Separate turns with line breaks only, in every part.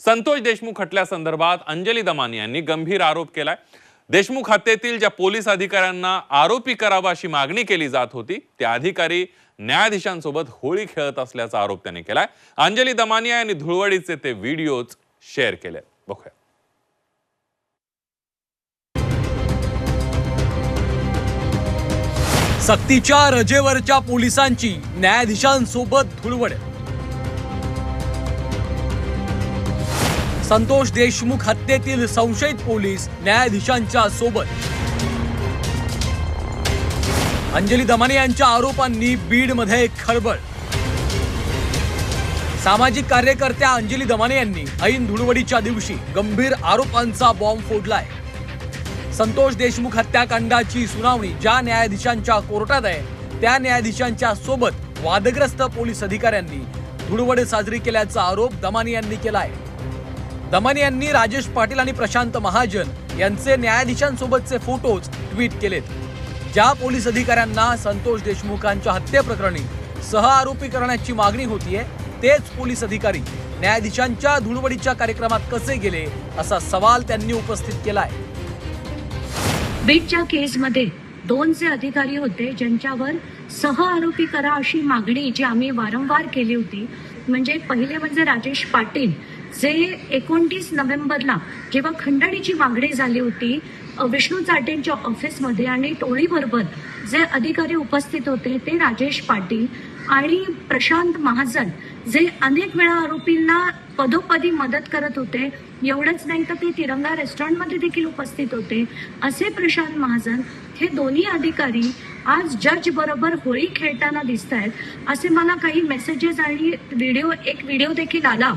संतोष देशमुख खटल्यासंदर्भात अंजली दमानी यांनी गंभीर आरोप केलाय. देशमुख हत्येतील ज्या पोलीस अधिकाऱ्यांना आरोपी करावा अशी मागणी केली जात होती ते अधिकारी न्यायाधीशांसोबत होळी खेळत असल्याचा आरोप त्यांनी केलाय. अंजली दमानिया यांनी धुळवडीचे ते व्हिडिओज शेअर केले बघूया.
सक्तीच्या रजेवरच्या पोलिसांची न्यायाधीशांसोबत धुळवड. संतोष देशमुख हत्येतील संशयित पोलीस न्यायाधीशांच्या सोबत. अंजली दमाने यांच्या आरोपांनी बीडमध्ये खळबळ. सामाजिक कार्यकर्त्या अंजली दमाने यांनी ऐन धुळवडीच्या दिवशी गंभीर आरोपांचा बॉम्ब फोडलाय. संतोष देशमुख हत्याकांडाची सुनावणी ज्या न्यायाधीशांच्या कोर्टात आहे त्या न्यायाधीशांच्या सोबत वादग्रस्त पोलीस अधिकाऱ्यांनी धुळवड साजरी केल्याचा आरोप दमानी यांनी केला आहे दमन यांनी राजेश पाटील आणि प्रशांत महाजन यांचे न्यायाधीशांसोबतचे फोटोज ट्विट केलेत. ज्या पोलीस अधिकाऱ्यांना संतोष देशमुखांच्या हत्येप्रकरणी सह आरोपी करण्याची मागणी होतीये तेच पोलीस अधिकारी न्यायाधीशांच्या धुळवडीच्या कार्यक्रमात कसे गेले असा सवाल त्यांनी उपस्थित केलाय.
बीडच्या केसमध्ये दोन जे अधिकारी होते ज्यांच्यावर सह आरोपी करा अशी मागणी जी आम्ही वारंवार केली होती म्हणजे पहिले म्हणजे राजेश पाटील जे एकोणतीस नोव्हेंबरला जेव्हा खंडणीची मागणी झाली होती विष्णू चाटेंच्या ऑफिसमध्ये आणि टोळीबरोबर जे अधिकारी उपस्थित होते ते राजेश पाटील आणि प्रशांत महाजन जे अनेक वेळा आरोपींना पदोपदी मदत करत होते एवढंच नाही तर ते तिरंगा रेस्टॉरंटमध्ये देखील उपस्थित होते असे प्रशांत महाजन हे दोन्ही अधिकारी आज जज बरोबर होळी खेळताना दिसत आहेत असे मला काही मेसेजेस आणि व्हिडिओ एक व्हिडिओ देखील आला.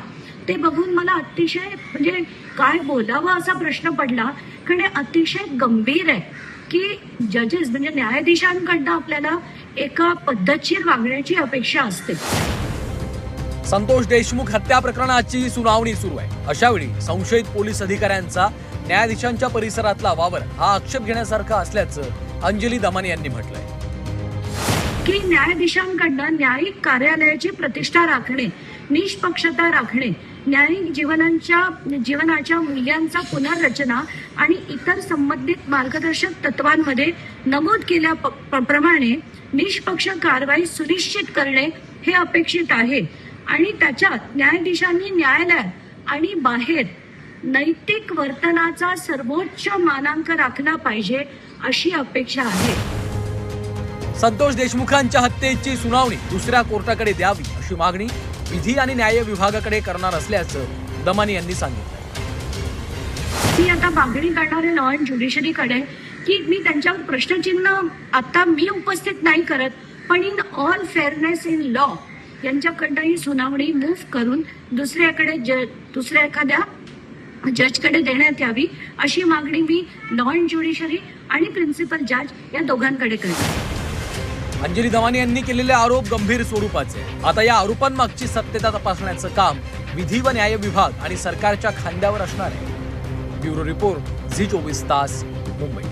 ते बघून मला अतिशय म्हणजे काय बोलावं असा प्रश्न पडला कारण हे अतिशय गंभीर आहे की जजेस म्हणजे न्यायाधीशांकडनं आपल्याला एका पद्धतशीर वागण्याची अपेक्षा असते.
संतोष देशमुख हत्या प्रकरणाची सुनावणी सुरू आहे. अशावेळी संशयित पोलीस अधिकाऱ्यांचा न्यायाधीशांच्या परिसरातला वावर हा आक्षेप घेण्यासारखा असल्याचं अंजली दमाने यांनी म्हटलंय.
की न्यायाधीशांकडनं न्यायिक कार्यालयाची प्रतिष्ठा राखणे निष्पक्षता राखणे न्यायिक जीवनांच्या जीवनाच्या मूल्यांचा पुनर्रचना आणि इतर संबंधित मार्गदर्शक तत्वांमध्ये नमूद केल्याप्रमाणे निष्पक्ष कारवाई सुनिश्चित करणे हे अपेक्षित आहे. आणि त्याच्यात न्यायाधीशांनी न्यायालयात आणि बाहेर नैतिक वर्तनाचा सर्वोच्च मानांक राखला पाहिजे अशी अपेक्षा आहे.
संतोष देशमुखांच्या हत्येची सुनावणी दुसऱ्या कोर्टाकडे द्यावी अशी मागणी विधी आणि न्याय विभागाकडे करणार असल्याचं दमानी यांनी सांगितलं.
मी आता मागणी करणारे लॉ अँड ज्युडिशरीकडे की मी त्यांच्यावर प्रश्नचिन्ह आता मी उपस्थित नाही करत पण in all fairness in law यांच्याकडनं ही सुनावणी मूव्ह करून दुसऱ्याकडे ज दुसऱ्या एखाद्या जजकडे देण्यात यावी अशी मागणी मी लॉ अँड ज्युडिशरी आणि प्रिन्सिपल जज या दोघांकडे करते.
अंजली दमानी यांनी केलेले आरोप गंभीर स्वरूपाचे. आता या आरोपांमागची सत्यता तपासण्याचं काम विधी व न्याय विभाग आणि सरकारच्या खांद्यावर असणार आहे. ब्युरो रिपोर्ट झी चोवीस तास मुंबई.